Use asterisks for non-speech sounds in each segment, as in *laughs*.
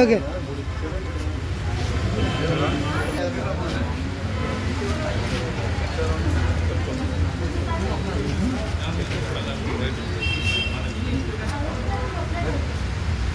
Okay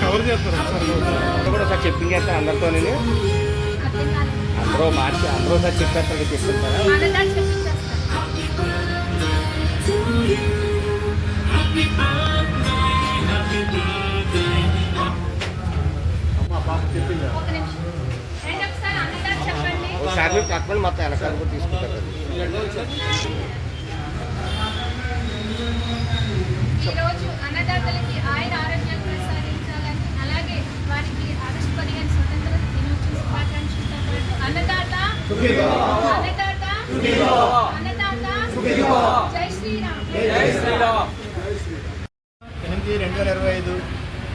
cover చేస్తారు? కూడా ఒకసారి చెప్పించేస్తాను అందరితో నేను అందరూ మార్చి అందరూ ఒకసారి చెప్పేస్తారు తీసుకుంటారా ఒక మీరు చెప్పండి మొత్తం వెనకాల కూడా తీసుకుంటారు ఈరోజు అన్నదాతలకి ఆయన ఆరోగ్యం ప్రసాదించాలని అలాగే వారికి ఆగస్టు పదిహేను స్వతంత్ర దినోత్సవ శుభాకాంక్షలతో పాటు అన్నదాత అన్నదాత అన్నదాత జై శ్రీరామ్. ఎనిమిది రెండు వేల ఇరవై ఐదు.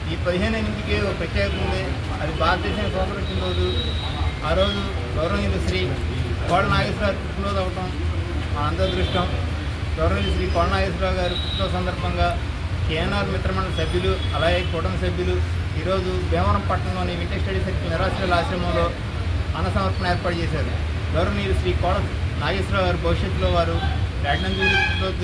ఈ పదిహేను ఎనిమిదికి ఒక ప్రత్యేకత ఉంది. అది భారతదేశం స్వాతంత్రం రోజు. ఆ రోజు గౌరవనీయులు శ్రీ కోళ్ళ నాగేశ్వరరావు పుట్టినరోజు అవటం మా అందదృష్టం గౌరవనీయులు శ్రీ కోడ నాగేశ్వరరావు గారి పుట్టిన సందర్భంగా కేఎన్ఆర్ మిత్రమండలి సభ్యులు అలాగే కుటుంబ సభ్యులు ఈరోజు భీమవరం పట్టణంలోని వింటర్ స్టడీ సర్కిల్ నిరాశ్రయుల ఆశ్రమంలో అన్నసమర్పణ ఏర్పాటు చేశారు. గౌరవనీయులు శ్రీ కోడ నాగేశ్వరరావు గారు భవిష్యత్తులో వారు ప్లాటినం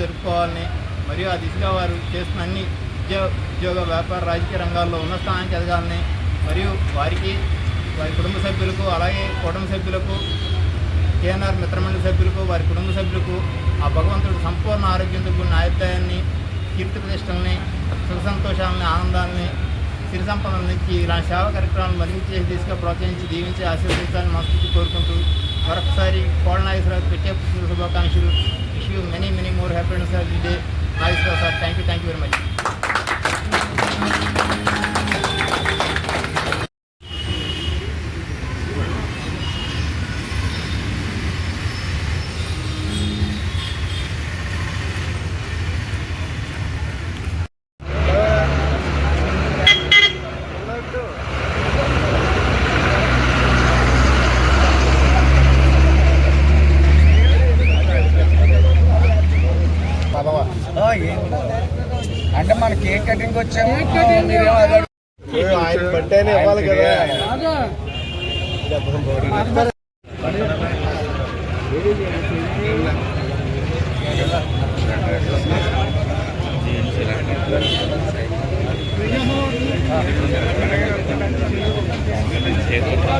జరుపుకోవాలని మరియు ఆ దిశగా వారు చేస్తున్న అన్ని ఉద్యోగ ఉద్యోగ వ్యాపార రాజకీయ రంగాల్లో ఉన్న స్థానానికి ఎదగాలని మరియు వారికి వారి కుటుంబ సభ్యులకు అలాగే కుటుంబ సభ్యులకు కేఎన్ఆర్ మిత్రమండలి సభ్యులకు వారి కుటుంబ సభ్యులకు ఆ భగవంతుడు సంపూర్ణ ఆరోగ్యంతో కూడిన ఆయుర్దాయాన్ని కీర్తి ప్రతిష్టల్ని సుఖ సంతోషాలని ఆనందాన్ని సిరి సంపద అందించి ఇలాంటి సేవా కార్యక్రమాలు మరింత చేసి దిశగా ప్రోత్సహించి దీవించి ఆశీర్వదించాలని మనస్ఫూర్తి కోరుకుంటూ మరొకసారి కోళ్ళ పెట్టే శుభాకాంక్షలు. Wish you many many more happiness every day Nageswararao sir thank you thank you very much Thank you.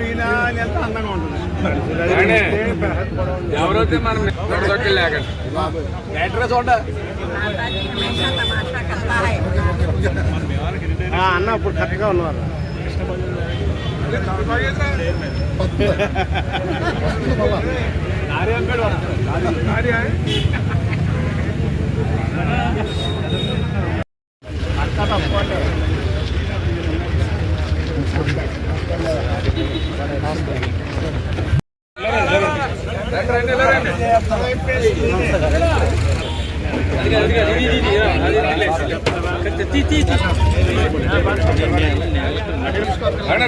ఈయన ఆయన ఎంత అందంగా ఉంటుంది ఎవరైతే మనం లేకండి అడ్రస్ అన్న ఇప్పుడు కరెక్ట్గా ఉన్నారు. రండి *laughs* ఇలా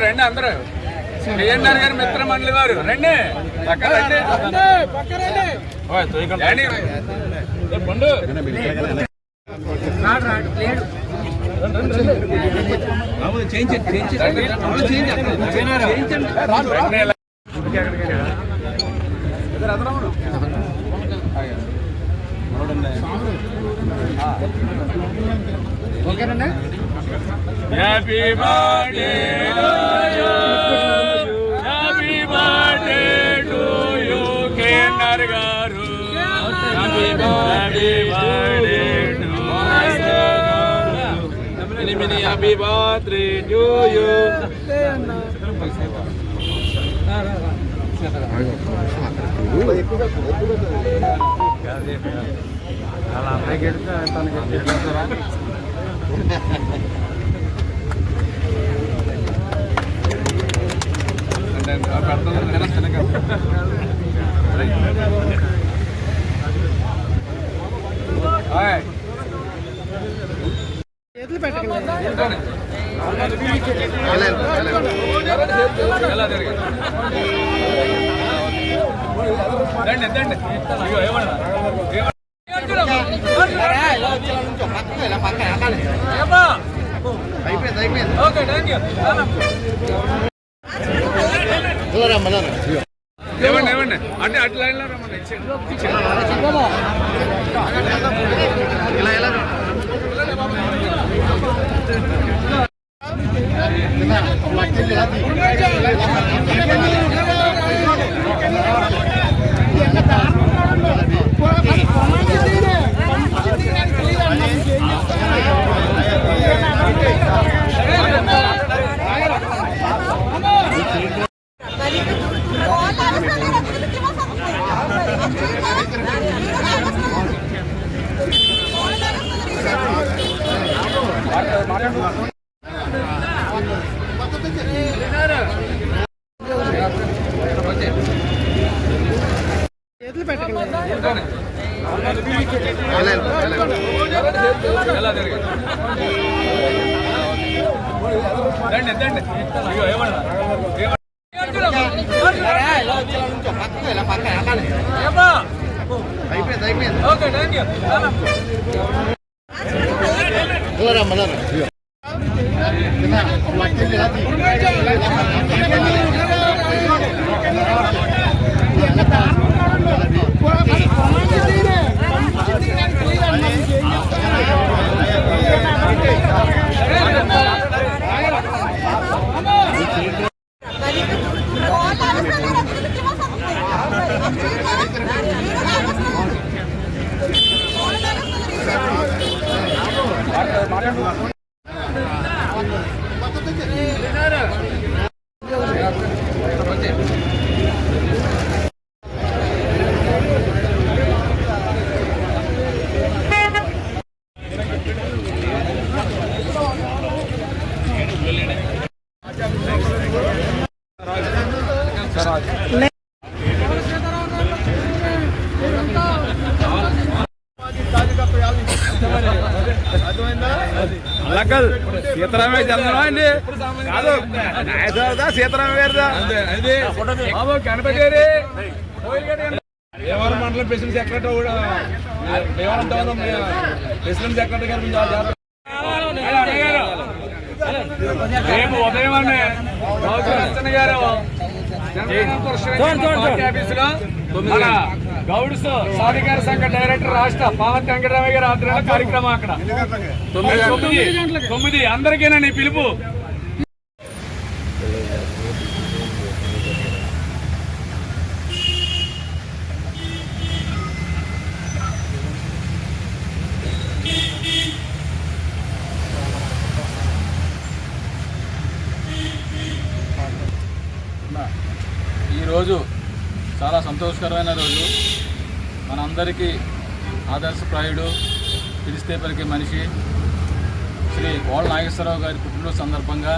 రండి అందరూ. కేఎన్ఆర్ గారి మిత్ర మండలి వారు రండి. పక్క రండి తోయకండి. Happy birthday happy birthday to KNR garu happy birthday you many happy birthday to you hi చేతులు పెట్టకండి ఎలా జరిగింది రండి రండి అయ్యో ఏమన్నా అయిపోయింది అయిపోయింది ఓకే థ్యాంక్ యూ ఏమండి ఏమండి అంటే అటు లైన్లో రమ్మని ఇచ్చేయండి ఇలా ఇలా చేతులు పెట్టకండి ఎలా జరిగింది రండి రండి అయ్యో ఏమన్నా అయిపోయింది అయిపోయింది. ఓకే థ్యాంక్ యూ అలా కాదు సీతారామే చంద్రమా అండి? కాదు. నాయసరావుదా సీతారామ గారిదా. బాబు గణపతి గారి. దేవరం మండలం ప్రెసిడెంట్ సెక్రటరీ కూడా. దేవరం టౌన్ ప్రెసిడెంట్ సెక్రటరీ గారు. రేపు ఉదయం అర్చన గారు. ఆఫీసులో గౌడ్స్ సాధికార సంఘ డైరెక్టర్ రాష్ట్ర పావన్ వెంకటరామయ్య గారి ఆధ్వర్యంలో కార్యక్రమం అక్కడ. తొమ్మిది తొమ్మిది అందరికీనండి పిలుపు? ఈరోజు చాలా సంతోషకరమైన రోజు. అందరికీ ఆదర్శప్రాయుడు పిలిస్తే పలికే మనిషి శ్రీ కోళ్ళ నాగేశ్వరరావు గారి పుట్టినరోజు సందర్భంగా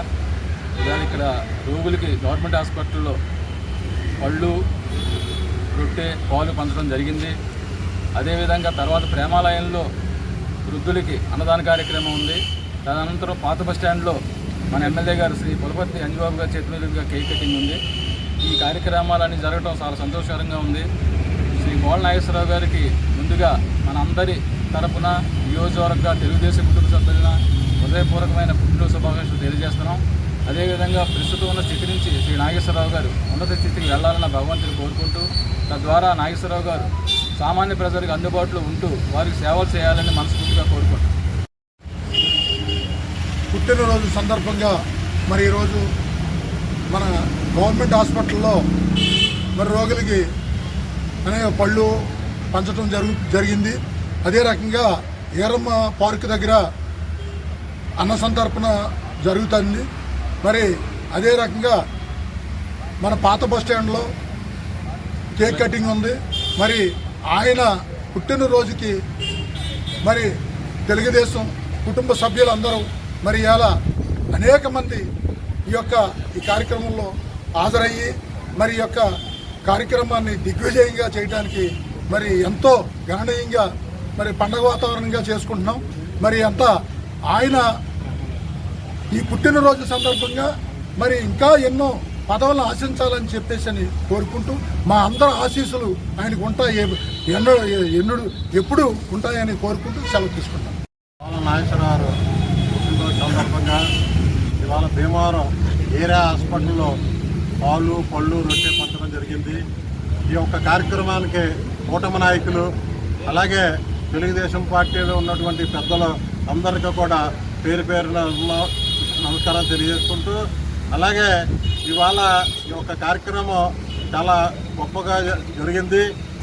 ఇవాళ ఇక్కడ రోగులకి గవర్నమెంట్ హాస్పిటల్లో పళ్ళు రొట్టె పాలు పంచడం జరిగింది. అదేవిధంగా తర్వాత ప్రేమాలయంలో వృద్ధులకి అన్నదాన కార్యక్రమం ఉంది. తదనంతరం పాత బస్ స్టాండ్లో మన ఎమ్మెల్యే గారు శ్రీ పులపర్తి అంజబాబు గారి చేతి మీదుగా కేక్ కటింగ్ ఉంది. ఈ కార్యక్రమాలన్నీ జరగడం చాలా సంతోషకరంగా ఉంది. శ్రీ కోళ్ళ నాగేశ్వరరావు గారికి ముందుగా మన అందరి తరపున నియోజకవర్గ తెలుగుదేశం కుటుంబ సభ్యులన హృదయపూర్వకమైన పుట్టినరోజు శుభాకాంక్షలు తెలియజేస్తున్నాం. అదేవిధంగా ప్రస్తుతం ఉన్న స్థితి నుంచి శ్రీ నాగేశ్వరరావు గారు ఉన్నత స్థితికి వెళ్ళాలన్న భగవంతుని కోరుకుంటూ తద్వారా నాగేశ్వరరావు గారు సామాన్య ప్రజలకు అందుబాటులో ఉంటూ వారికి సేవలు చేయాలని మనస్ఫూర్తిగా కోరుకుంటున్నాం. పుట్టినరోజు సందర్భంగా మరి ఈరోజు మన గవర్నమెంట్ హాస్పిటల్లో మరి రోగులకి అనేక పళ్ళు పంచడం జరుగు జరిగింది. అదే రకంగా ఏరమ్మ పార్క్ దగ్గర అన్న సంతర్పణ జరుగుతుంది. మరి అదే రకంగా మన పాత బస్ స్టాండ్లో కేక్ కటింగ్ ఉంది. మరి ఆయన పుట్టినరోజుకి మరి తెలుగుదేశం కుటుంబ సభ్యులందరూ మరి ఇలా అనేక మంది ఈ యొక్క ఈ కార్యక్రమంలో హాజరయ్యి మరి యొక్క కార్యక్రమాన్ని దిగ్విజయంగా చేయడానికి మరి ఎంతో గణనీయంగా మరి పండగ వాతావరణంగా చేసుకుంటున్నాం. మరి అంతా ఆయన ఈ పుట్టినరోజు సందర్భంగా మరి ఇంకా ఎన్నో పదవులను ఆశించాలని చెప్పేసి అని కోరుకుంటూ మా అందరి ఆశీస్సులు ఆయనకు ఉంటాయి. ఎన్నో ఎన్నుడు ఎప్పుడు ఉంటాయని కోరుకుంటూ సెలవు తీసుకుంటాం. నాగేశ్వరరావు పుట్టినరోజు సందర్భంగా ఇవాళ భీమవరం ఏరియా హాస్పిటల్లో పాలు పళ్ళు రొట్టె జరిగింది. ఈ యొక్క కార్యక్రమానికి కూటమి నాయకులు అలాగే తెలుగుదేశం పార్టీలో ఉన్నటువంటి పెద్దలు అందరికీ కూడా పేరు పేరున నమస్కారం తెలియజేసుకుంటూ అలాగే ఇవాళ ఈ యొక్క కార్యక్రమం చాలా గొప్పగా జరిగింది.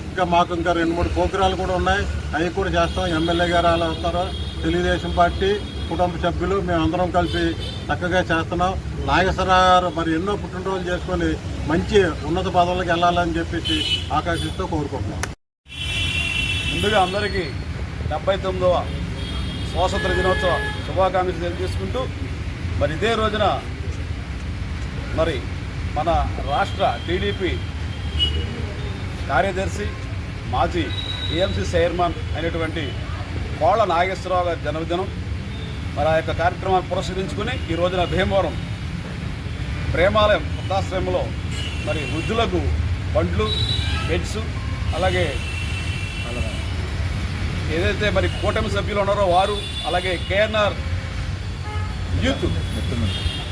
ఇంకా మాకు ఇంకా రెండు మూడు ప్రోగ్రాలు కూడా ఉన్నాయి. అవి కూడా చేస్తాం. ఎమ్మెల్యే గారు అలా వస్తారు. తెలుగుదేశం పార్టీ కుటుంబ సభ్యులు మేమందరం కలిసి చక్కగా చేస్తున్నాం. నాగేశ్వరరావు గారు మరి ఎన్నో పుట్టినరోజులు చేసుకొని మంచి ఉన్నత పదవులకు వెళ్ళాలని చెప్పేసి ఆకాశిస్తూ కోరుకుంటున్నాం. ముందుగా అందరికీ డెబ్బై తొమ్మిదవ స్వాతంత్ర దినోత్సవ శుభాకాంక్షలు తెలియజేసుకుంటూ మరి ఇదే రోజున మరి మన రాష్ట్ర టీడీపీ కార్యదర్శి మాజీ ఏఎంసీ చైర్మన్ అయినటువంటి కోళ్ళ నాగేశ్వరరావు గారి జన్మదినం మరి ఆ యొక్క కార్యక్రమాన్ని పురస్కరించుకుని ఈ రోజున భీమవరం ప్రేమాలయం వృద్ధాశ్రమంలో మరి వృద్ధులకు బండ్లు బెడ్స్ అలాగే ఏదైతే మరి కూటమి సభ్యులు ఉన్నారో వారు అలాగే కేఎన్ఆర్ యూత్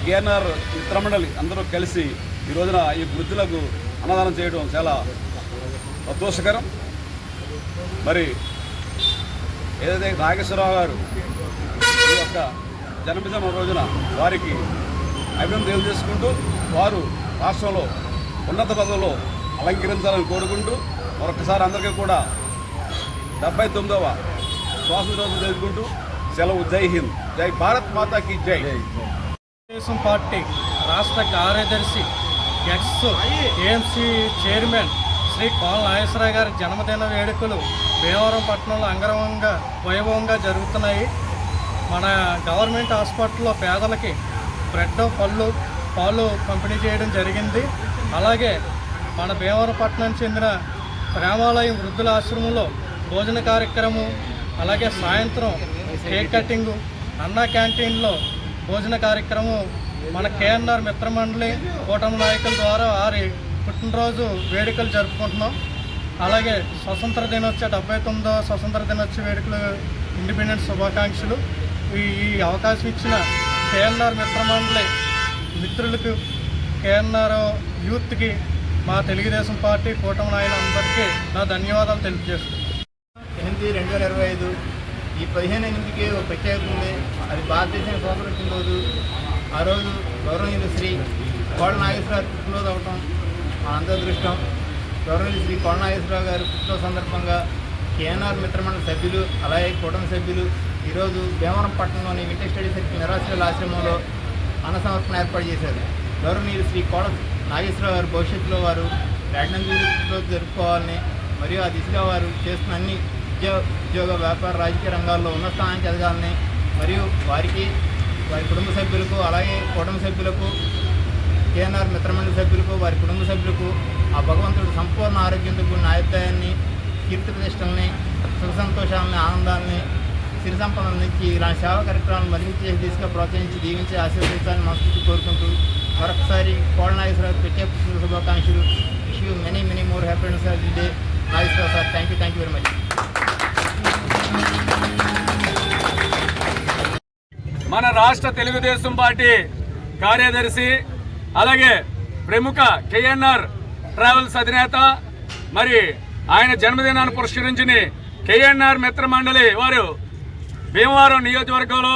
కేఎన్ఆర్ మిత్రమండలి అందరూ కలిసి ఈ రోజున ఈ వృద్ధులకు అన్నదానం చేయడం చాలా సంతోషకరం. మరి ఏదైతే నాగేశ్వరరావు గారు యొక్క జన్మదిన రోజున వారికి అభినందన తెలియజేసుకుంటూ వారు రాష్ట్రంలో ఉన్నత పదవుల్లో అలంకరించాలని కోరుకుంటూ మరొకసారి అందరికీ కూడా డెబ్బై తొమ్మిదవ స్వాతంత్ర తెలుసుకుంటూ జరుపుకుంటూ సెలవు జై హింద్. జై భారత్ మాతాకి జై. తెలుగుదేశం పార్టీ రాష్ట్ర కార్యదర్శి ex AMC chairman Shri Kola Nageswararao గారి జన్మదిన వేడుకలు భీమవరం పట్టణంలో అంగరంగంగా వైభవంగా జరుగుతున్నాయి. మన గవర్నమెంట్ హాస్పిటల్లో పేదలకి బ్రెడ్ పళ్ళు పాలు పంపిణీ చేయడం జరిగింది. అలాగే మన భీమవరపట్నం చెందిన ప్రేమాలయం వృద్ధుల ఆశ్రమంలో భోజన కార్యక్రమం అలాగే సాయంత్రం కేక్ కటింగు అన్నా క్యాంటీన్లో భోజన కార్యక్రమం మన కేఎన్ఆర్ మిత్రమండలి కూటమి నాయకుల ద్వారా వారి పుట్టినరోజు వేడుకలు జరుపుకుంటున్నాం. అలాగే స్వతంత్ర దినోత్సవ డెబ్బై తొమ్మిదవ స్వతంత్ర దినోత్సవ వేడుకలు ఇండిపెండెన్స్ శుభాకాంక్షలు. ఈ అవకాశం ఇచ్చిన కేఎన్ఆర్ మిత్రమండలి మిత్రులకు కేఎన్ఆర్ యూత్కి మా తెలుగుదేశం పార్టీ కూటమి నాయకులందరికీ నా ధన్యవాదాలు తెలియజేస్తున్నాను. ఎనిమిది రెండు వేల ఇరవై ఐదు? ఈ పదిహేను ఎనిమిదికి ఒక ప్రత్యేకత ఉంది? అది భారతదేశం స్వాతంత్రం రోజు ఆ రోజు గౌరవనీయులు శ్రీ కోడ నాగేశ్వరరావు పుట్టినరోజు అవటం మా అందరి దృష్టం గౌరవనీయులు శ్రీ కోడ నాగేశ్వరరావు గారి పుట్టినరోజు సందర్భంగా కేఎన్ఆర్ మిత్రమండలి సభ్యులు అలాగే కూటమి సభ్యులు ఈరోజు భీమవరంపట్నంలోని వింటర్ స్టడీ సర్కిల్ నిరాశ్రయుల ఆశ్రమంలో అన్న సమర్పణ ఏర్పాటు చేశారు. గౌరవనీయులు శ్రీ కోడ నాగేశ్వరరావు గారు భవిష్యత్తులో వారు ప్లాటినం జరుపుకోవాలని మరియు ఆ దిశగా వారు చేస్తున్న అన్ని ఉద్యోగ ఉద్యోగ వ్యాపార రాజకీయ రంగాల్లో ఉన్నత స్థానానికి ఎదగాలని మరియు వారికి వారి కుటుంబ సభ్యులకు అలాగే కుటుంబ సభ్యులకు కేఎన్ఆర్ మిత్రమండలి సభ్యులకు వారి కుటుంబ సభ్యులకు ఆ భగవంతుడు సంపూర్ణ ఆరోగ్యంతో కూడిన ఆయుర్దాయాన్ని కీర్తి ప్రతిష్టల్ని సుఖ సంతోషాలని ఆనందాన్ని సిరి సంపద అందించి ఇలాంటి సేవా కార్యక్రమాలను మరింత చేసి దిశగా ప్రోత్సహించి దీవించి ఆశీర్వదించాలని మనస్ఫూర్తి కోరుకుంటూ మరొకసారి కోళ్ళ నాగేశ్వరరావు ప్రత్యేక శుభాకాంక్షలు wish you many many more happiness of the day Nageswararao sir thank you thank you very much మన రాష్ట్ర తెలుగుదేశం పార్టీ కార్యదర్శి అలాగే ప్రముఖ కేఎన్ఆర్ ట్రావెల్స్ అధినేత మరి ఆయన జన్మదినాన్ని పురస్కరించిన కేఎన్ఆర్ మిత్ర మండలి వారు భీమవరం నియోజకవర్గంలో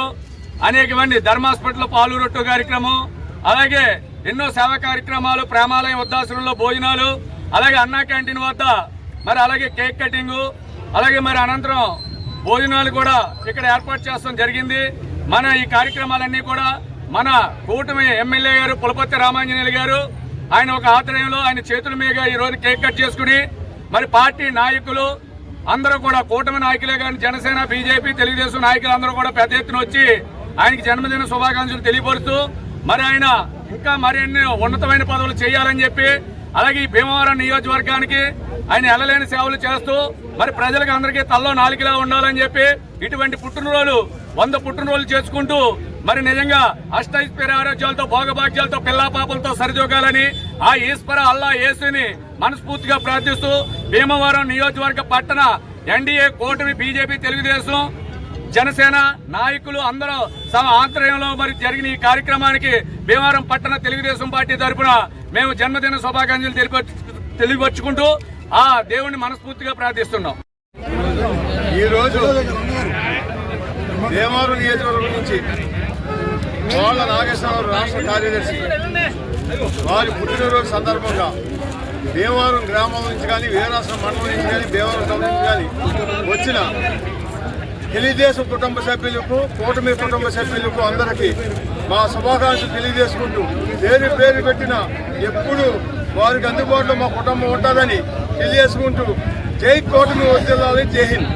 అనేక మంది ధర్మాస్పిటల్ పాలు కార్యక్రమం అలాగే ఎన్నో సేవా కార్యక్రమాలు ప్రేమాలయం వృద్ధాశ్రమంలో భోజనాలు అలాగే అన్నా క్యాంటీన్ వద్ద మరి అలాగే కేక్ కటింగు అలాగే మరి అనంతరం భోజనాలు కూడా ఇక్కడ ఏర్పాటు చేయడం జరిగింది. మన ఈ కార్యక్రమాలన్నీ కూడా మన కూటమి ఎమ్మెల్యే గారు పులపతి రామాంజనేయులు గారు ఆయన ఒక ఆధ్వర్యంలో ఆయన చేతుల మీద ఈ రోజు కేక్ కట్ చేసుకుని మరి పార్టీ నాయకులు అందరూ కూడా కూటమి నాయకులే కానీ జనసేన బీజేపీ తెలుగుదేశం నాయకులు అందరూ కూడా పెద్ద ఎత్తున వచ్చి ఆయనకి జన్మదిన శుభాకాంక్షలు తెలియపరుస్తూ మరి ఆయన ఇంకా మరిన్ని ఉన్నతమైన పదవులు చేయాలని చెప్పి అలాగే ఈ భీమవరం నియోజకవర్గానికి ఆయన ఎల్లలేని సేవలు చేస్తూ మరి ప్రజలకు అందరికీ తల్లో నాలుగులా ఉండాలని చెప్పి ఇటువంటి పుట్టినరోజు వంద పుట్టినరోజులు చేసుకుంటూ మరి నిజంగా అష్టైశ్వర్య ఆరోగ్యాలతో భోగభాగ్యాలతో పిల్లా పాపలతో సరిదూగాలని ఆ ఈశ్వర అల్లా యేసుని మనస్ఫూర్తిగా ప్రార్థిస్తూ భీమవరం నియోజకవర్గ పట్టణ ఎన్డీఏ కూటమి బీజేపీ తెలుగుదేశం జనసేన నాయకులు అందరూ తమ ఆంతర్యంలో మరి జరిగిన ఈ కార్యక్రమానికి భీమవరం పట్టణ తెలుగుదేశం పార్టీ తరఫున మేము జన్మదిన శుభాకాంక్షలు తెలిప తెలియపరుచుకుంటూ ఆ దేవుణ్ణి మనస్ఫూర్తిగా ప్రార్థిస్తున్నాం. ఈరోజు భీమవరం నియోజకవర్గం నుంచి కోళ్ళ నాగేశ్వరరావు రాష్ట్ర కార్యదర్శి వారి పుట్టినరోజు సందర్భంగా భీమవరం గ్రామం నుంచి కానీ వీరాశ్రం మండలం నుంచి కానీ భీమవరం టౌన్ నుంచి కానీ వచ్చిన తెలుగుదేశం కుటుంబ సభ్యులకు కూటమి కుటుంబ సభ్యులకు అందరికీ మా శుభాకాంక్షలు తెలియజేసుకుంటూ పేరు పేరు పెట్టిన ఎప్పుడు వారికి అందుబాటులో మా కుటుంబం ఉంటుందని తెలియజేసుకుంటూ జై కూటమి వర్దిల్లాలి జై హింద్.